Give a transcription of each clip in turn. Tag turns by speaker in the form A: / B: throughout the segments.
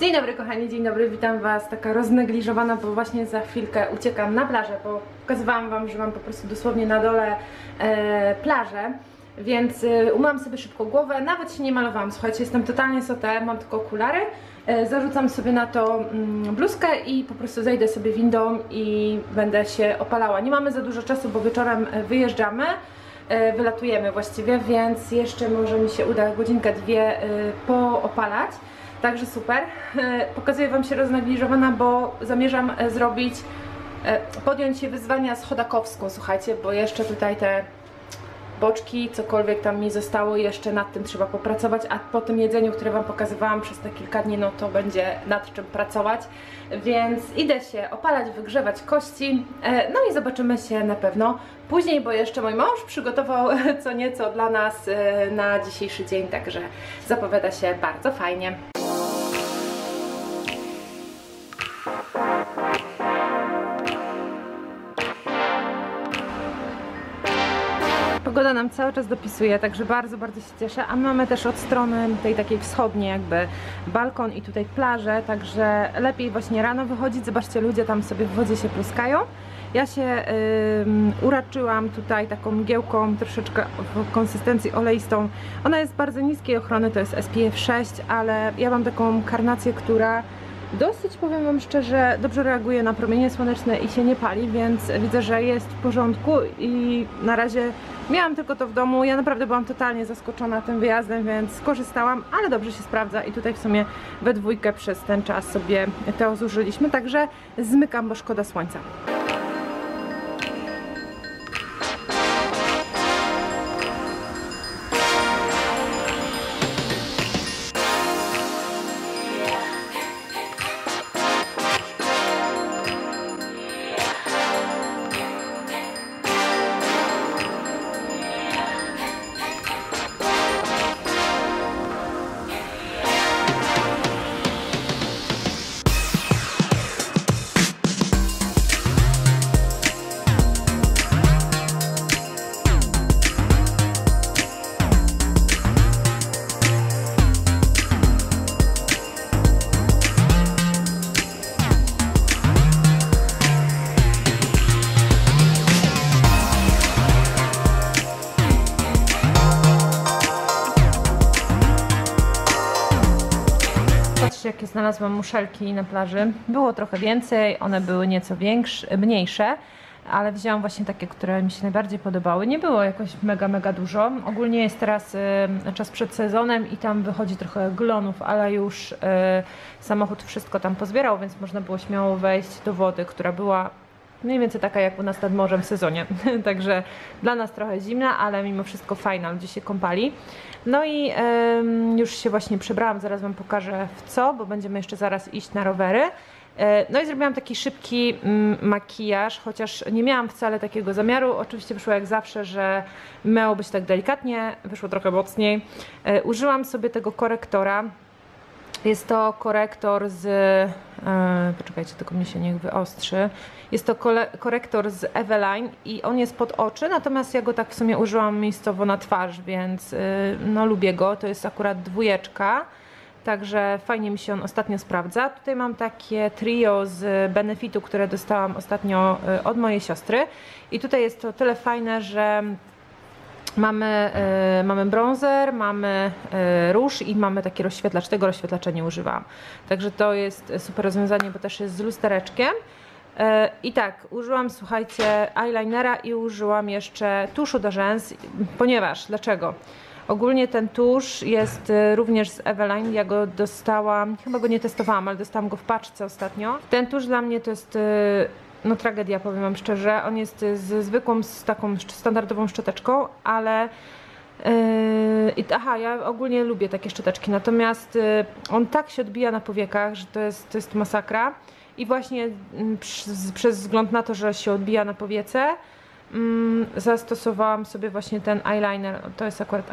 A: Dzień dobry kochani, dzień dobry, witam was taka roznegliżowana, bo właśnie za chwilkę uciekam na plażę, bo pokazywałam wam, że mam po prostu dosłownie na dole e, plażę, więc e, umyłam sobie szybko głowę, nawet się nie malowałam, słuchajcie, jestem totalnie sotę, mam tylko okulary, e, zarzucam sobie na to mm, bluzkę i po prostu zejdę sobie windą i będę się opalała. Nie mamy za dużo czasu, bo wieczorem e, wyjeżdżamy, e, wylatujemy właściwie, więc jeszcze może mi się uda godzinkę, dwie e, poopalać. Także super. E, Pokazuję Wam się roznegliżowana, bo zamierzam e, zrobić, e, podjąć się wyzwania z chodakowską, słuchajcie, bo jeszcze tutaj te boczki, cokolwiek tam mi zostało, jeszcze nad tym trzeba popracować, a po tym jedzeniu, które Wam pokazywałam przez te kilka dni, no to będzie nad czym pracować, więc idę się opalać, wygrzewać kości, no i zobaczymy się na pewno później, bo jeszcze mój mąż przygotował co nieco dla nas na dzisiejszy dzień, także zapowiada się bardzo fajnie. Pogoda nam cały czas dopisuje, także bardzo, bardzo się cieszę. A mamy też od strony tej takiej wschodniej jakby balkon i tutaj plażę, także lepiej właśnie rano wychodzić. Zobaczcie, ludzie tam sobie w wodzie się pluskają. Ja się ym, uraczyłam tutaj taką mgiełką troszeczkę w konsystencji oleistą. Ona jest bardzo niskiej ochrony, to jest SPF 6, ale ja mam taką karnację, która dosyć, powiem Wam szczerze, dobrze reaguje na promienie słoneczne i się nie pali, więc widzę, że jest w porządku i na razie miałam tylko to w domu. Ja naprawdę byłam totalnie zaskoczona tym wyjazdem, więc skorzystałam, ale dobrze się sprawdza i tutaj w sumie we dwójkę przez ten czas sobie to zużyliśmy, także zmykam, bo szkoda słońca. Znalazłam muszelki na plaży. Było trochę więcej, one były nieco większe, mniejsze, ale wzięłam właśnie takie, które mi się najbardziej podobały. Nie było jakoś mega, mega dużo. Ogólnie jest teraz y, czas przed sezonem i tam wychodzi trochę glonów, ale już y, samochód wszystko tam pozbierał, więc można było śmiało wejść do wody, która była mniej więcej taka jak u nas nad morzem w sezonie. Także dla nas trochę zimna, ale mimo wszystko fajna, ludzie się kąpali. No i em, już się właśnie przebrałam, zaraz Wam pokażę w co, bo będziemy jeszcze zaraz iść na rowery. E, No i zrobiłam taki szybki mm, makijaż, chociaż nie miałam wcale takiego zamiaru. Oczywiście wyszło jak zawsze, że miało być tak delikatnie, wyszło trochę mocniej. E, Użyłam sobie tego korektora. Jest to korektor z. E, poczekajcie, tylko mnie się niech wyostrzy. Jest to kole, korektor z Eveline i on jest pod oczy, natomiast ja go tak w sumie użyłam miejscowo na twarz, więc y, no lubię go. To jest akurat dwójeczka. Także fajnie mi się on ostatnio sprawdza. Tutaj mam takie trio z Benefitu, które dostałam ostatnio y, od mojej siostry. I tutaj jest to tyle fajne, że Mamy, e, mamy bronzer, mamy e, róż i mamy taki rozświetlacz. Tego rozświetlacza nie używam. Także to jest super rozwiązanie, bo też jest z lustereczkiem. E, I tak, użyłam, słuchajcie, eyelinera i użyłam jeszcze tuszu do rzęs, ponieważ, dlaczego? Ogólnie ten tusz jest również z Eveline, ja go dostałam, chyba go nie testowałam, ale dostałam go w paczce ostatnio. Ten tusz dla mnie to jest no tragedia, powiem wam szczerze. On jest e, z zwykłą, z taką standardową szczoteczką, ale i- aha, ja ogólnie lubię takie szczoteczki, natomiast yy, on tak się odbija na powiekach, że to jest, to jest masakra. I właśnie mm, przez, przez wzgląd na to, że się odbija na powiece, mm, zastosowałam sobie właśnie ten eyeliner. To jest akurat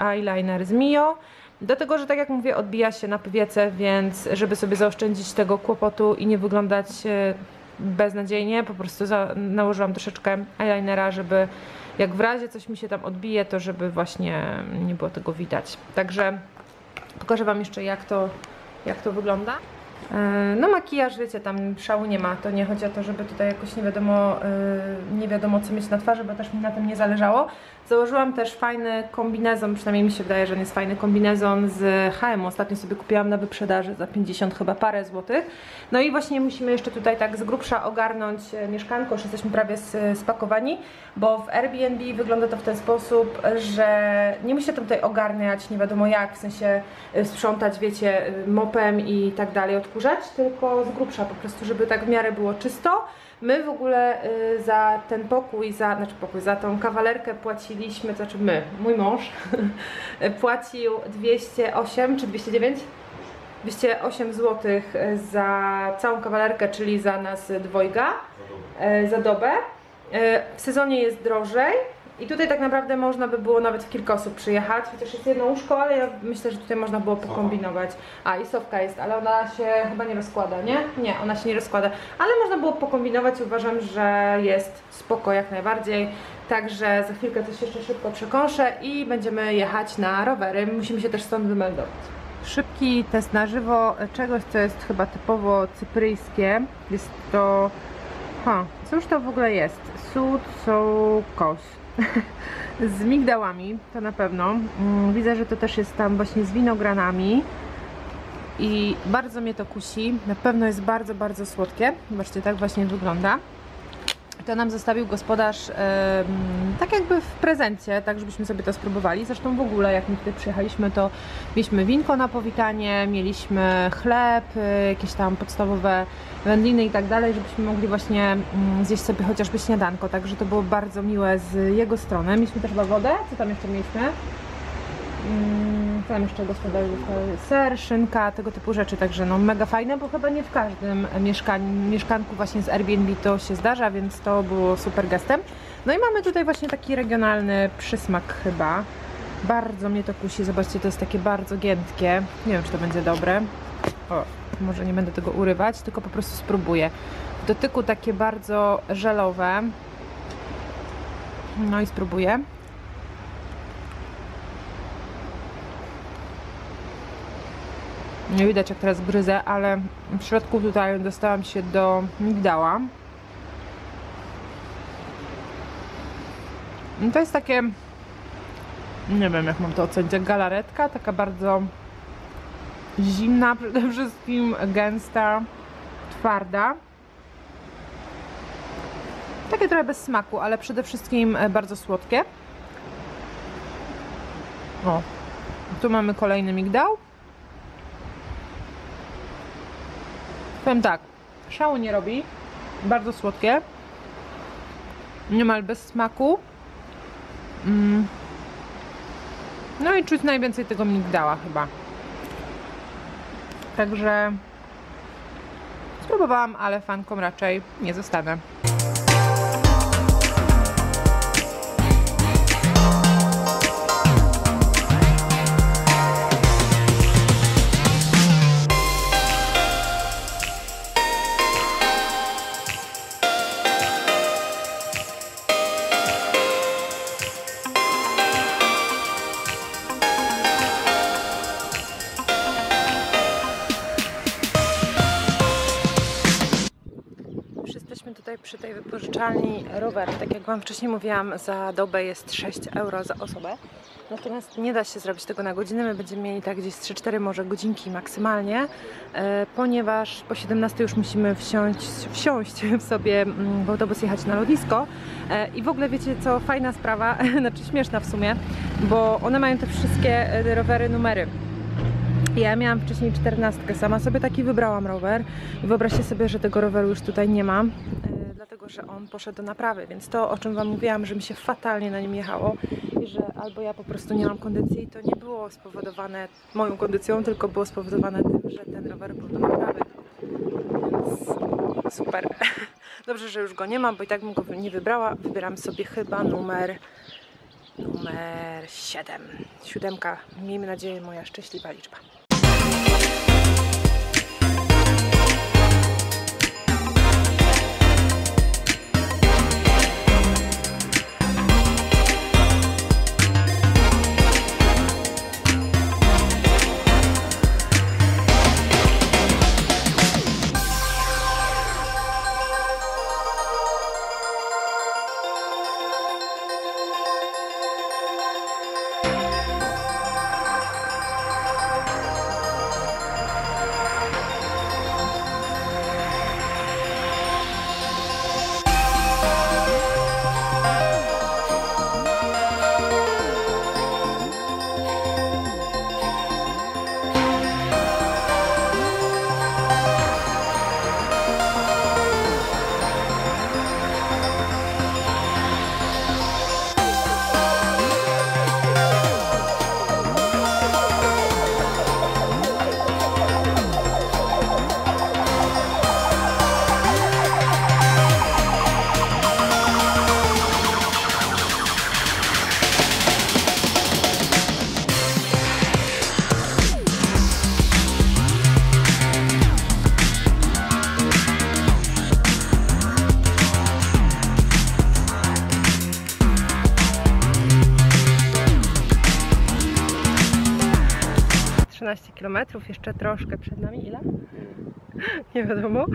A: eyeliner, z Mio. Do tego, że tak jak mówię, odbija się na powiece, więc żeby sobie zaoszczędzić tego kłopotu i nie wyglądać beznadziejnie, po prostu za, nałożyłam troszeczkę eyelinera, żeby jak w razie coś mi się tam odbije, to żeby właśnie nie było tego widać. Także pokażę Wam jeszcze jak to jak to wygląda. E, No makijaż, wiecie, tam szału nie ma, to nie chodzi o to, żeby tutaj jakoś nie wiadomo, e, nie wiadomo co mieć na twarzy, bo też mi na tym nie zależało. Założyłam też fajny kombinezon, przynajmniej mi się wydaje, że on jest fajny kombinezon z H&M. Ostatnio sobie kupiłam na wyprzedaży za 50 chyba parę złotych. No i właśnie musimy jeszcze tutaj tak z grubsza ogarnąć e, mieszkanko, już jesteśmy prawie spakowani, bo w Airbnb wygląda to w ten sposób, że nie muszę to tutaj ogarniać, nie wiadomo jak, w sensie y, sprzątać, wiecie, y, mopem i tak dalej, odkurzać, tylko z grubsza po prostu, żeby tak w miarę było czysto. My w ogóle y, za ten pokój, za, znaczy pokój, za tą kawalerkę płaciliśmy, to znaczy my, mój mąż płacił 208 czy 209? 208 zł za całą kawalerkę, czyli za nas dwojga, za dobę. E, W sezonie jest drożej i tutaj tak naprawdę można by było nawet w kilka osób przyjechać, chociaż jest jedno łóżko, ale ja myślę, że tutaj można było pokombinować. A i Sofka jest, ale ona się chyba nie rozkłada, nie? Nie, ona się nie rozkłada, ale można było pokombinować, uważam, że jest spoko jak najbardziej. Także za chwilkę coś jeszcze szybko przekąszę i będziemy jechać na rowery. Musimy się też stąd wymeldować. Szybki test na żywo czegoś, co jest chyba typowo cypryjskie. Jest to... cóż to w ogóle jest? Koś. z migdałami, to na pewno. Mm, Widzę, że to też jest tam właśnie z winogranami. I bardzo mnie to kusi. Na pewno jest bardzo, bardzo słodkie. Zobaczcie, tak właśnie wygląda. To nam zostawił gospodarz tak jakby w prezencie, tak żebyśmy sobie to spróbowali. Zresztą w ogóle jak my tutaj przyjechaliśmy, to mieliśmy winko na powitanie, mieliśmy chleb, y, jakieś tam podstawowe wędliny i tak dalej, żebyśmy mogli właśnie mm, zjeść sobie chociażby śniadanko. Także to było bardzo miłe z jego strony. Mieliśmy też chyba wodę. Co tam jeszcze mieliśmy? Tam jeszcze gospodarz ser, szynka, tego typu rzeczy, także no mega fajne, bo chyba nie w każdym mieszkań, mieszkanku właśnie z Airbnb to się zdarza, więc to było super gestem. No i mamy tutaj właśnie taki regionalny przysmak chyba. Bardzo mnie to kusi, zobaczcie, to jest takie bardzo giętkie. Nie wiem, czy to będzie dobre. O, może nie będę tego urywać, tylko po prostu spróbuję. W dotyku takie bardzo żelowe. No i spróbuję. Nie widać jak teraz gryzę, ale w środku tutaj dostałam się do migdała. I To jest takie, nie wiem jak mam to ocenić, jak galaretka, taka bardzo zimna, przede wszystkim gęsta, twarda. Takie trochę bez smaku, ale przede wszystkim e, bardzo słodkie. O, tu mamy kolejny migdał. Powiem tak, szału nie robi, bardzo słodkie, niemal bez smaku. Mm. No i czuć najwięcej tego migdała chyba. Także spróbowałam, ale fanką raczej nie zostanę. Przy tej wypożyczalni roweru. Tak jak Wam wcześniej mówiłam, za dobę jest 6 euro za osobę. Natomiast nie da się zrobić tego na godzinę. My będziemy mieli tak gdzieś 3-4 może godzinki maksymalnie, e, ponieważ po 17 już musimy wsiąść, wsiąść w sobie mm, w autobus jechać na lotnisko. E, I w ogóle wiecie co, fajna sprawa, znaczy śmieszna w sumie, bo one mają te wszystkie e, rowery numery. Ja miałam wcześniej czternastkę, sama sobie taki wybrałam rower i wyobraźcie sobie, że tego roweru już tutaj nie mam, że on poszedł do naprawy, więc to o czym Wam mówiłam, że mi się fatalnie na nim jechało i że albo ja po prostu nie mam kondycji, to nie było spowodowane moją kondycją, tylko było spowodowane tym, że ten rower był do naprawy. Więc super. Dobrze, że już go nie mam, bo i tak bym go nie wybrała. Wybieram sobie chyba numer numer 7. Siódemka, miejmy nadzieję, moja szczęśliwa liczba. Km, jeszcze troszkę przed nami. Ile? Nie wiadomo,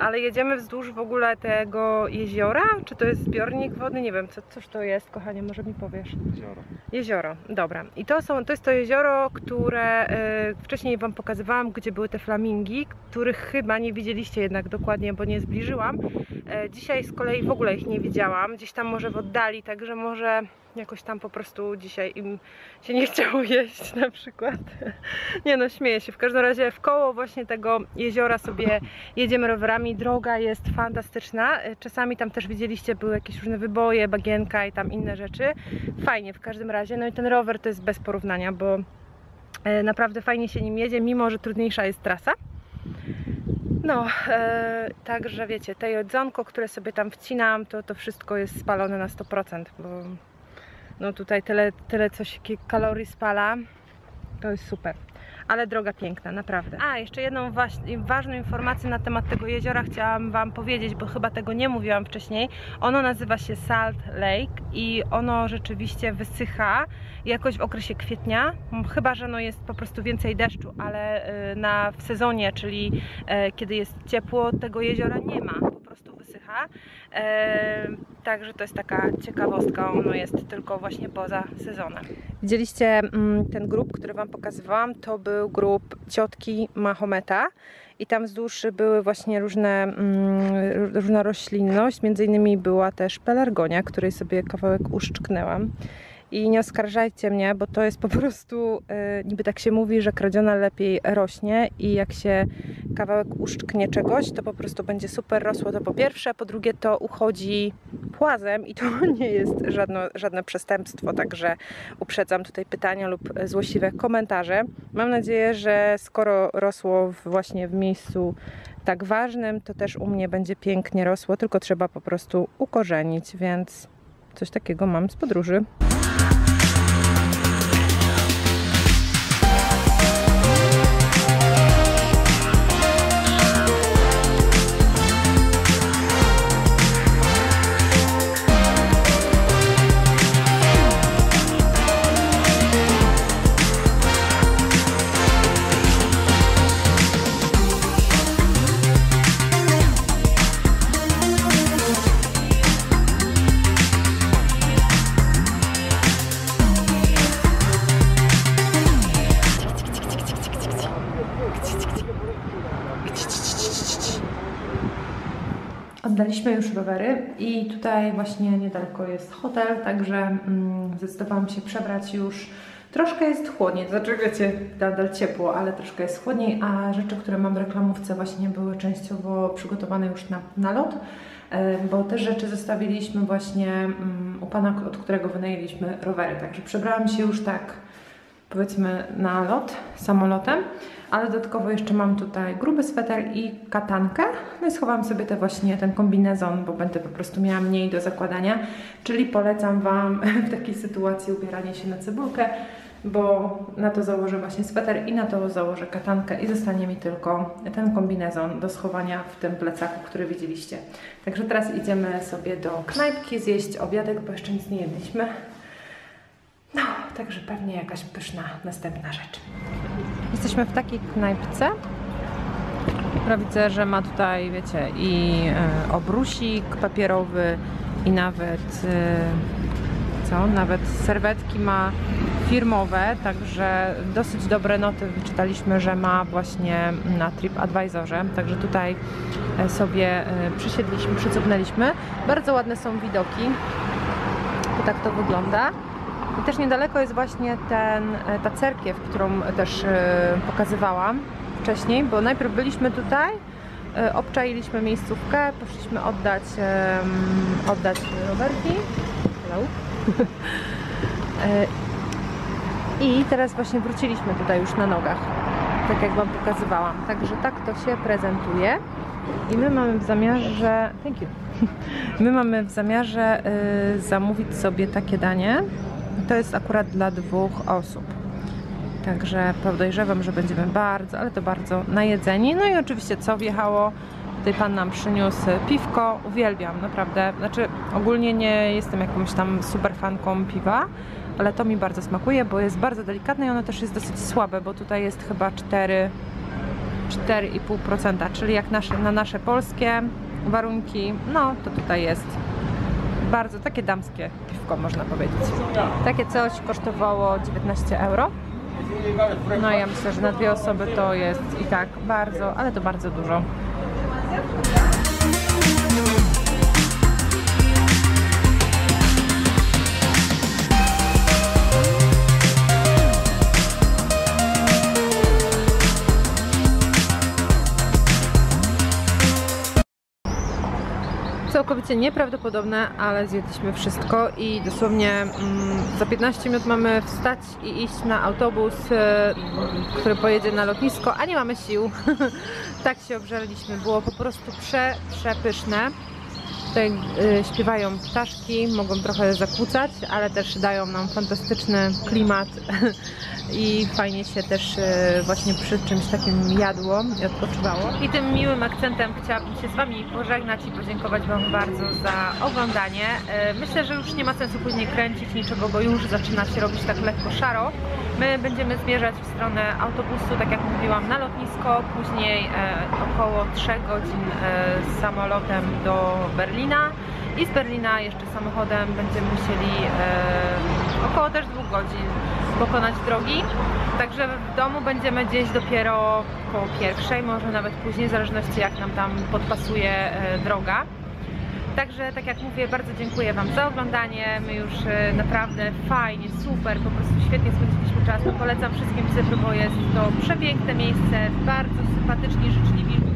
A: ale jedziemy wzdłuż w ogóle tego jeziora. Czy to jest zbiornik wodny? Nie wiem, co, cóż to jest, kochanie, może mi powiesz.
B: Jezioro.
A: Jezioro, dobra. I to, są, to jest to jezioro, które y, wcześniej Wam pokazywałam, gdzie były te flamingi, których chyba nie widzieliście jednak dokładnie, bo nie zbliżyłam. E, dzisiaj z kolei w ogóle ich nie widziałam, gdzieś tam może w oddali, także może jakoś tam po prostu dzisiaj im się nie chciało jeść na przykład. Nie no, śmieję się. W każdym razie w koło właśnie tego jeziora sobie jedziemy rowerami. Droga jest fantastyczna. Czasami tam też widzieliście, były jakieś różne wyboje, bagienka i tam inne rzeczy. Fajnie w każdym razie. No i ten rower to jest bez porównania, bo e, naprawdę fajnie się nim jedzie, mimo że trudniejsza jest trasa. No, e, także wiecie, te jedzonko, które sobie tam wcinam, to to wszystko jest spalone na 100%, bo no tutaj tyle, tyle coś kalorii spala, to jest super. Ale droga piękna, naprawdę. A, jeszcze jedną ważną informację na temat tego jeziora chciałam Wam powiedzieć, bo chyba tego nie mówiłam wcześniej. Ono nazywa się Salt Lake i ono rzeczywiście wysycha jakoś w okresie kwietnia, chyba że no jest po prostu więcej deszczu, ale y, na, w sezonie, czyli e, kiedy jest ciepło, tego jeziora nie ma, po prostu wysycha. Także to jest taka ciekawostka, ono jest tylko właśnie poza sezonem. Widzieliście mm, ten grób, który Wam pokazywałam, to był grób ciotki Mahometa i tam wzdłuż były właśnie różne, mm, różna roślinność, między innymi była też pelargonia, której sobie kawałek uszczknęłam. I nie oskarżajcie mnie, bo to jest po prostu, e, niby tak się mówi, że kradziona lepiej rośnie i jak się kawałek uszczknie czegoś, to po prostu będzie super rosło. To po pierwsze, po drugie to uchodzi płazem i to nie jest żadno, żadne przestępstwo, także uprzedzam tutaj pytania lub złośliwe komentarze. Mam nadzieję, że skoro rosło właśnie w miejscu tak ważnym, to też u mnie będzie pięknie rosło, tylko trzeba po prostu ukorzenić, więc coś takiego mam z podróży. Oddaliśmy już rowery i tutaj właśnie niedaleko jest hotel, także mm, zdecydowałam się przebrać już. Troszkę jest chłodniej, to znaczy wiecie, nadal ciepło, ale troszkę jest chłodniej, a rzeczy, które mam w reklamówce właśnie były częściowo przygotowane już na, na lot, bo te rzeczy zostawiliśmy właśnie mm, u pana, od którego wynajęliśmy rowery, także przebrałam się już tak powiedzmy na lot samolotem, ale dodatkowo jeszcze mam tutaj gruby sweter i katankę. No i schowałam sobie te właśnie ten kombinezon, bo będę po prostu miała mniej do zakładania, czyli polecam Wam w takiej sytuacji ubieranie się na cebulkę, bo na to założę właśnie sweter i na to założę katankę i zostanie mi tylko ten kombinezon do schowania w tym plecaku, który widzieliście. Także teraz idziemy sobie do knajpki zjeść obiadek, bo jeszcze nic nie jedliśmy. No, także pewnie jakaś pyszna następna rzecz. Jesteśmy w takiej knajpce, która widzę, że ma tutaj, wiecie, i e, obrusik papierowy, i nawet, e, co, nawet serwetki ma firmowe, także dosyć dobre noty wyczytaliśmy, że ma właśnie na TripAdvisorze, także tutaj e, sobie przysiedliśmy, przycupnęliśmy. Bardzo ładne są widoki, tak to wygląda. I też niedaleko jest właśnie ten, e, ta cerkiew, którą też e, pokazywałam wcześniej, bo najpierw byliśmy tutaj, e, obczailiśmy miejscówkę, poszliśmy oddać, oddać rowerki. Hello. I teraz właśnie wróciliśmy tutaj już na nogach, tak jak Wam pokazywałam. Także tak to się prezentuje. I my mamy w zamiarze, thank you. My mamy w zamiarze zamówić sobie takie danie. To jest akurat dla dwóch osób. Także podejrzewam, że będziemy bardzo, ale to bardzo najedzeni. No i oczywiście co wjechało? Tutaj pan nam przyniósł piwko. Uwielbiam, naprawdę. Znaczy ogólnie nie jestem jakąś tam super fanką piwa, ale to mi bardzo smakuje, bo jest bardzo delikatne i ono też jest dosyć słabe, bo tutaj jest chyba 4 4,5%, czyli jak nasze, na nasze polskie warunki, no to tutaj jest bardzo takie damskie piwko można powiedzieć. Takie coś kosztowało 19 euro. No ja myślę, że na dwie osoby to jest i tak bardzo, ale to bardzo dużo. Całkowicie nieprawdopodobne, ale zjedliśmy wszystko i dosłownie mm, za 15 minut mamy wstać i iść na autobus, e, który pojedzie na lotnisko, a nie mamy sił. tak się obżarliśmy, było po prostu prze, przepyszne. Tutaj y, śpiewają ptaszki, mogą trochę zakłócać, ale też dają nam fantastyczny klimat i fajnie się też y, właśnie przy czymś takim jadło i odpoczywało. I tym miłym akcentem chciałabym się z Wami pożegnać i podziękować Wam bardzo za oglądanie. Y, Myślę, że już nie ma sensu później kręcić niczego, bo już zaczyna się robić tak lekko szaro. My będziemy zmierzać w stronę autobusu, tak jak mówiłam, na lotnisko, później około 3 godzin samolotem do Berlina i z Berlina jeszcze samochodem będziemy musieli e, około też dwóch godzin pokonać drogi. Także w domu będziemy gdzieś dopiero koło pierwszej, może nawet później, w zależności jak nam tam podpasuje e, droga. Także, tak jak mówię, bardzo dziękuję Wam za oglądanie. My już e, naprawdę fajnie, super, po prostu świetnie spędziliśmy czas. No, polecam wszystkim Cypr, bo jest to przepiękne miejsce, bardzo sympatyczni, życzliwi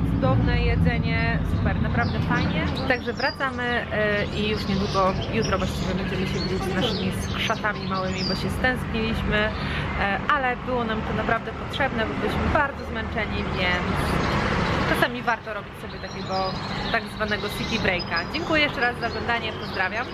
A: E, Przecudowne jedzenie, super, naprawdę fajnie. Także wracamy e, i już niedługo, jutro właściwie będziemy się widzieć z naszymi skrzatami małymi, bo się stęskniliśmy, e, ale było nam to naprawdę potrzebne, bo byliśmy bardzo zmęczeni, więc czasami warto robić sobie takiego tak zwanego city breaka. Dziękuję jeszcze raz za oglądanie, pozdrawiam.